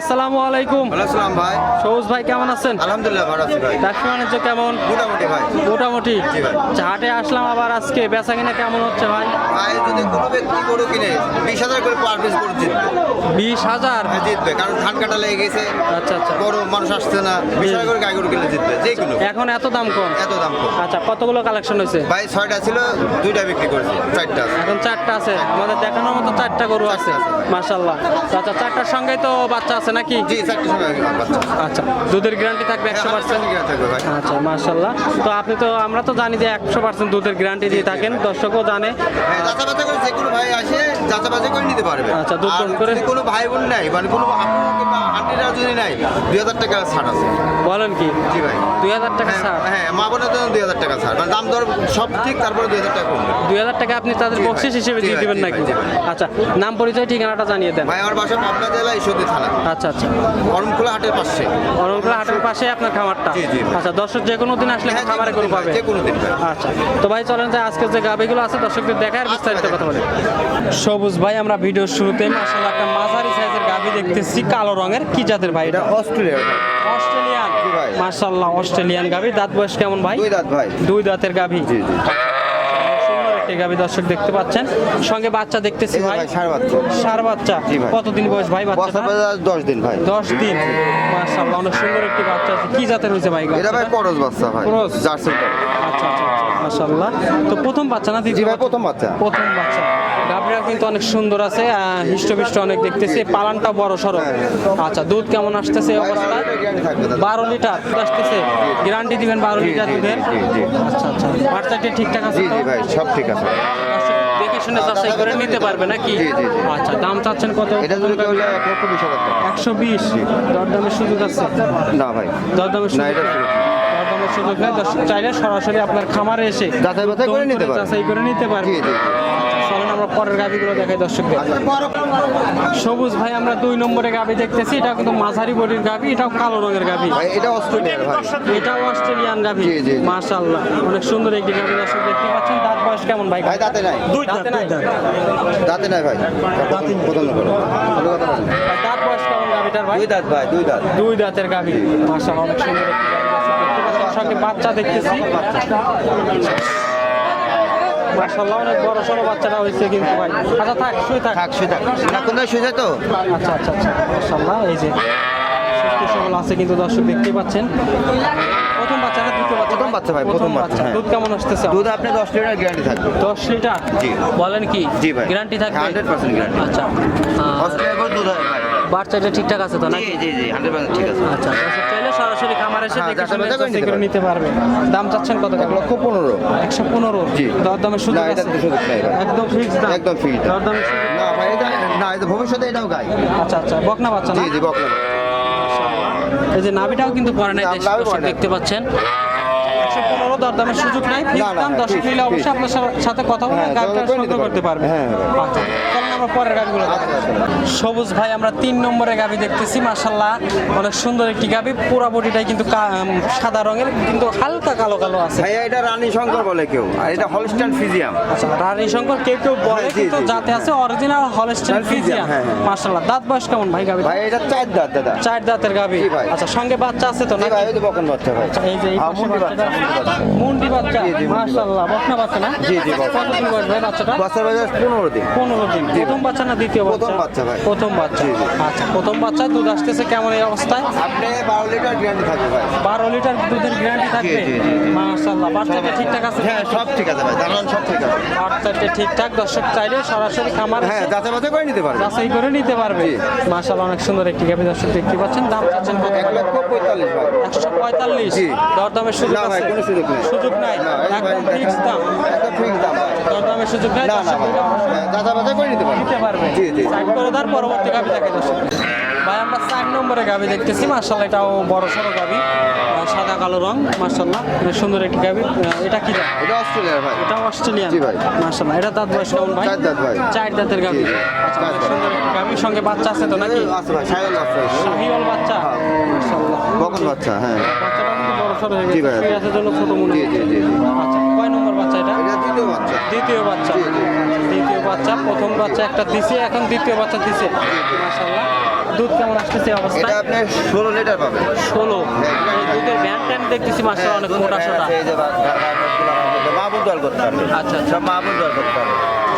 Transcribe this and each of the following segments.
আসসালামু আলাইকুম। আসসালাম ভাই। সবুজ ভাই কেমন আছেন? আলহামদুলিল্লাহ ভালো আছি ভাই। ব্যবসা বাণিজ্য কেমন? মোটামুটি ভাই। মোটামুটি। জি ভাই। আচ্ছা, হাটে আসলাম আবার আজকে। বেচা কিনা কেমন হচ্ছে ভাই? ভাই যদি কোনো ব্যক্তি গরু কিনে বিশ হাজার করে পার পিস গরু জিতবে। বিশ হাজার? হ্যাঁ জিতবে। কারণ ধান কাটা লেগে গেছে। আচ্ছা আচ্ছা। গরু মানুষ আসছে না। বিশ হাজার করে গাই গরু কিনে জিতবে। যে কোনো এখন এত দাম কম? এত দাম কম। আচ্ছা কতগুলো কালেকশন হয়েছে? ভাই ছয়টা ছিল দুইটা বিক্রি করেছে। চারটা এখন চারটা আছে। আমাদের দেখানোর মতো চারটা গরু আছে। মাশাল্লাহ আচ্ছা চারটার সঙ্গেই তো বাচ্চা আছে নাকি? জি আচ্ছা দুধের গ্যারান্টি থাকবে একশো পার্সেন্ট হ্যাঁ, থাকবে ভাই। আচ্ছা মার্শাল্লাহ তো আপনি তো আমরা তো জানি যে একশো পার্সেন্ট দুধের গ্যারান্টি দিয়ে থাকেন দর্শকও জানে। হ্যাঁ, করে ভাই আসে যাচা করে নিতে পারবে। আচ্ছা, দুধ করে- কোনো ভাই বোন নাই মানে কোনো আন্টিরা যদি নাই দুই হাজার টাকা ছাড় আছে। বলেন কি? জি ভাই। দুই হাজার টাকা হ্যাঁ, ছাড়। হ্যাঁ মা বোনের জন্য দুই হাজার টাকা ছাড়। মানে দাম দর সব ঠিক তারপরে দুই হাজার টাকা কমবে। দুই হাজার টাকা আপনি তাদের বকশিস হিসেবে দিয়ে দিবেন নাকি। আচ্ছা নাম পরিচয় ঠিকানাটা জানিয়ে দেন। ভাই আমার বাসা পাবনা জেলা ঈশ্বরদী থানা। আচ্ছা আচ্ছা। করমখোলা হাটের পাশে। অরণকুলা হাটের পাশে আপনার খামারটা। জি, জি। আচ্ছা দর্শক যে কোনো দিন আসলে হ্যাঁ, খামারে কোনো করে পাবে। যে কোনো দিন আচ্ছা তো ভাই চলেন যে আজকে যে গাবিগুলো আছে দর্শকদের দেখায় বিস্তারিত আচ্ছা, কথা বলি। সবুজ ভাই আমরা ভিডিওর শুরুতে মাসাল্লাহ একটা মাঝারি সাইজের গাবি দেখতেছি কালো রঙের। কি জাতের ভাই এটা? অস্ট্রেলিয়ার অস্ট্রেলিয়ান। ভাই। মাশাল্লাহ অস্ট্রেলিয়ান গাবি দাঁত বয়স কেমন ভাই? দুই দাঁত ভাই। দুই দাঁতের গাভি। জি জি। একটি গাভি দর্শক দেখতে পাচ্ছেন। সঙ্গে বাচ্চা দেখতেছি ভাই। সার বাচ্চা। কতদিন বয়স ভাই বাজার দশ দিন ভাই। দশ দিন। মাশাআল্লাহ অনেক সুন্দর একটি বাচ্চা আছে। কি জাতের হয়েছে ভাই এটা ভাই করজ বাচ্চা ভাই। ক্রস। জার্সি আচ্ছা আচ্ছা মাশাআল্লাহ। তো প্রথম বাচ্চা না জি দ্বিতীয় ভাই প্রথম বাচ্চা। প্রথম বাচ্চা। গাভীরা কিন্তু অনেক সুন্দর আছে হৃষ্টপুষ্ট অনেক দেখতেছি। পালানটা বড় সড়ো আচ্ছা দুধ কেমন আসতেছে এই অবস্থায় বারো লিটার দুধ আসতেছে। গ্যারান্টি দিবেন বারো লিটার দুধের। আচ্ছা আচ্ছা। বাচ্চাটি ঠিকঠাক আছে ভাই সব ঠিক আছে। দেখে শুনে যাচাই করে নিতে পারবে নাকি। আচ্ছা দাম চাচ্ছেন কত? এটা যদি কেউ নেয়, বিশ একশো বিশ। দরদামের সুযোগ আছে? না ভাই। দরদামের সুযোগ সুযোগ নেই। চাইলে সরাসরি আপনার খামারে এসে যাচাই বাছাই করে নিতে পারবে। যাচাই করে নিতে পারবে। চলেন আমরা পরের গাভিগুলো দেখাই দর্শকদের। সবুজ ভাই আমরা দুই নম্বরে গাভি দেখতেছি। এটা কিন্তু মাঝারি বডির গাভি এটাও কালো রঙের গাভি। ভাই এটা অস্ট্রেলিয়ার ভাই। এটাও অস্ট্রেলিয়ান গাভি। মাশাআল্লাহ অনেক সুন্দর একটি গাভি দর্শক দেখতে পাচ্ছেন। দাঁত বয়স কেমন ভাই? ভাই দাঁতে নাই। দাঁতে নাই? দাঁতে। নাই ভাই। প্রথম দাঁত বয়স কেমন গাভিটার ভাই? দুই দাঁত ভাই দুই দাঁত। দুই দাঁতের গাভি। মাশাআল্লাহ অনেক সুন্দর একটি গাভি দর্শক দেখতে পাচ্ছেন সঙ্গে বাচ্চা দেখতেছি। অনেক বড় সড়ো বাচ্চাটা হয়েছে কিন্তু ভাই। আচ্ছা থাক শুয়ে থাক। থাক শুয়ে থাক। না কোথায় শুয়ে তো? আচ্ছা আচ্ছা আচ্ছা এই যে সবল আছে কিন্তু দর্শক পাচ্ছেন। প্রথম বাচ্চা না দ্বিতীয় বাচ্চা প্রথম বাচ্চা ভাই, প্রথম বাচ্চা। দুধ কেমন আসতেছে? দুধ আপনি দশ লিটার গ্যারান্টি থাকবে। দশ লিটার? জি। বলেন কি? জি ভাই। গ্যারান্টি থাকবে? 100% guarantee। আচ্ছা। দুধ হয় ভাই। বাচ্চাটা ঠিকঠাক আছে তো নাকি? জি জি জি হান্ড্রেড পার্সেন্ট ঠিক আছে। আচ্ছা দর্শক চাইলে সরাসরি খামার এসে হ্যাঁ, দেখে শুনে যাচাই করে নিতে পারবে। দাম চাচ্ছেন কত? লক্ষ জি। দরদামের সুযোগ না, এটার সুযোগ নেই একদম ফিক্স দাম। একদম fixed দাম। দরদামের সুযোগ না ভাই এটা না এটা ভবিষ্যতে এটাও আচ্ছা আচ্ছা বকনা বাচ্চা জি জি বকনা এই যে নাভিটাও কিন্তু পরে নাই। দেখতে পাচ্ছেন। একশো পনেরো দরদামের সুযোগ নাই। ফিক্স দাম দর্শক নিলে অবশ্যই আপনার সাথে কথা বলে হ্যাঁ, সংগ্রহ করতে পারবে। হ্যাঁ, হ্যাঁ। আচ্ছা আমরা পরের আচ্ছা, আচ্ছা। সবুজ ভাই আমরা তিন নম্বরে গাবি দেখতেছি মাশাল্লাহ অনেক সুন্দর একটি গাবি পুরা বডিটাই কিন্তু সাদা রঙের কিন্তু হালকা কালো কালো আছে। ভাইয়া এটা রানী শঙ্কর বলে কেউ আর এটা হলস্টাইন ফিজিয়াম। আচ্ছা রানী শঙ্কর কেউ কেউ বলে হ্যাঁ, কিন্তু জি, জি। যাতে আছে অরিজিনাল ফিজিয়াম। হ্যাঁ, হ্যাঁ। দাঁত বয়স কেমন ভাই গাবি ভাই এটা চার দাঁত দাদা। চার দাঁতের ভাই। আচ্ছা সঙ্গে বাচ্চা আছে তো নাকি? ভাই ওই বকন বাচ্চা ভাই। আচ্ছা, এই যে এই পাশে মুন্ডি বাচ্চাটা বাচ্চা, মুন্ডি বাচ্চা। বাচ্চা মাশাআল্লাহ বকনা বাচ্চা না? জি, জি, বকনা। বয়স ভাই বাচ্চাটা? বাচ্চার বয়স পনেরো দিন। পনেরো দিন। প্রথম বাচ্চা না দ্বিতীয় বাচ্চা? প্রথম বাচ্চা ভাই। প্রথম বাচ্চা। আচ্ছা প্রথম বাচ্চা দুধ আসতেছে কেমন এই অবস্থায়? আপনি বারো লিটার গ্যারান্টি থাকবে ভাই। বারো লিটার দুধের গ্যারান্টি থাকবে। মাশাআল্লাহ। বাচ্চাটা ঠিকঠাক আছে? হ্যাঁ সব ঠিক আছে ভাই। দাঁড়ান সব ঠিক আছে। বাচ্চাটা ঠিকঠাক? দর্শক চাইলে সরাসরি খামার হ্যাঁ যাচাই বাছাই করে নিতে পারবে। যাচাই করে নিতে পারবে। মাশাআল্লাহ অনেক সুন্দর একটি গাভি দর্শক দেখতে পাচ্ছেন। দাম চাচ্ছেন কত এক লক্ষ পঁয়তাল্লিশ ভাই। একশো পঁয়তাল্লিশ। জি। দরদামের সুযোগ আছে? কোনো সুযোগ নেই। সুযোগ নাই। একদম ফিক্স দাম। একদম ফিক্স দাম ভাই। সুযোগ নাই না না করে নিতে পারবে। নিতে পারবে। জি জি। সাইড করে দেওয়ার পরবর্তী গাভি দেখে দর্শক। ভাই আমরা চার নম্বরে গাভি দেখতেছি। মার্শাল্লাহ এটাও বড় সড়ো গাভি। সাদা কালো রং মার্শাল্লাহ সুন্দর একটি গাভি। এটা কি এটা অস্ট্রেলিয়ার ভাই। এটা অস্ট্রেলিয়ান। জি ভাই। মার্শাল্লাহ এটা দাঁত বয়স কেমন ভাই? চার দাঁত ভাই। চার দাঁতের জি। আচ্ছা। সুন্দর সঙ্গে বাচ্চা আছে তো নাকি? আছে ভাই বাচ্চা হ্যাঁ। মার্শাল্লাহ বকন বাচ্চা হ্যাঁ। বাচ্চাটা বড় সড়ো হয়ে গেছে ভাই। জন্য ছোট মনে জি জি জি জি। আচ্ছা কয় নম্বর বাচ্চা এটা? এটা দ্বিতীয় বাচ্চা। দ্বিতীয় বাচ্চা। দ্বিতীয় প্রথম বাচ্চা একটা দিছে এখন দ্বিতীয় বাচ্চা দিছে। মাশাআল্লাহ। দুধ কেমন আসতেছে এই এটা আপনি ষোলো লিটার পাবেন। ষোলো। এই দুধের ভ্যান ট্যান দেখতেছি মাসে অনেক মোটা সোটা। এই যে মা দল করতে পারবে আচ্ছা, আচ্ছা। মা দল করতে পারবে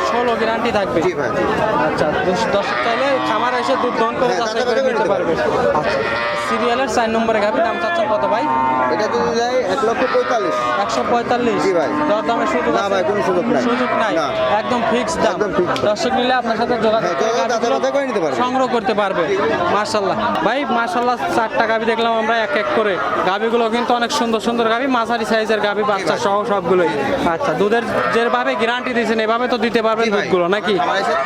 ষোলো গ্যারান্টি থাকবে। আচ্ছা দশ- চাইলে খামার এসে দুধ দহন করে যাচাই করে নিতে পারবে। আচ্ছা সিরিয়ালের চার নম্বরে গাভি দাম চাচ্ছেন কত ভাই? এটা যদি যায় এক লক্ষ পঁয়তাল্লিশ। একশো পঁয়তাল্লিশ। জি ভাই। দর দামের সুযোগ না ভাই, কোনো সুযোগ নাই। সুযোগ নাই। একদম ফিক্স দাম। একদম দর্শক নিলে আপনার সাথে যোগাযোগ হ্যাঁ, করে নিতে পারবে। সংগ্রহ করতে পারবে। মার্শাল্লাহ ভাই মার্শাল্লাহ চারটা গাভি দেখলাম আমরা এক এক করে। গাভিগুলো কিন্তু অনেক সুন্দর সুন্দর গাভি। মাঝারি সাইজের গাভি বাচ্চা সহ সবগুলোই। আচ্ছা দুধের যেভাবে গ্যারান্টি দিয়েছেন এভাবে তো দিতে পারবেন দুধগুলো নাকি?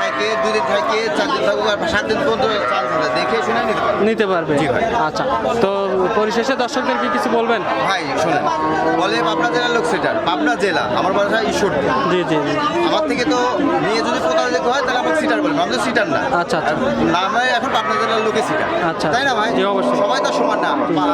থাকে দুদিন থাকে চার দিন থাকুক আর সাত দিন পর্যন্ত চান্স আছে দেখে শুনে নিতে পারবে। নিতে পারবে। আচ্ছা তো পরিশেষে দর্শকদের কি কিছু বলবেন? ভাই শোনেন। বলে পাবনা জেলার লোক সেটার। পাবনা জেলা আমার বাসা ঈশ্বর জি জি আমার থেকে তো নিয়ে যদি প্রতারিত হয় তাহলে আমাকে সিটার বলবেন আমি তো সিটার না। আচ্ছা আচ্ছা। নামে এখন পাবনা জেলার লোকে সিটার। আচ্ছা। তাই না ভাই? জি, অবশ্যই। সবাই তো সমান না।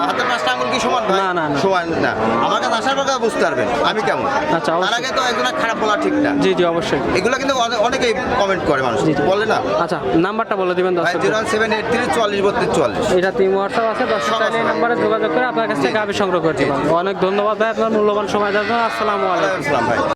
হাতের পাঁচটা আঙুল কি সমান না, না, না। সমান না। আমার কাছে আসার পর বুঝতে পারবেন। আমি কেমন? আচ্ছা। তার আগে তো একজন খারাপ বলা ঠিক না। জি জি অবশ্যই। এগুলো কিন্তু অনেকেই কমেন্ট করে মানুষ। বলে না। আচ্ছা নাম্বারটা বলে দিবেন জিরো সেভেন এইট থ্রি চুয়াল্লিশ বত্রিশ চুয়াল্লিশ। এটা তিন হোয়াটসঅ্যাপ আছে সব এই নাম্বারে যোগাযোগ করে আপনার কাছ থেকে আমি সংগ্রহ করতে অনেক ধন্যবাদ ভাই আপনার মূল্যবান সময় দেওয়ার জন্য। আসসালামু আলাইকুম। ভাই।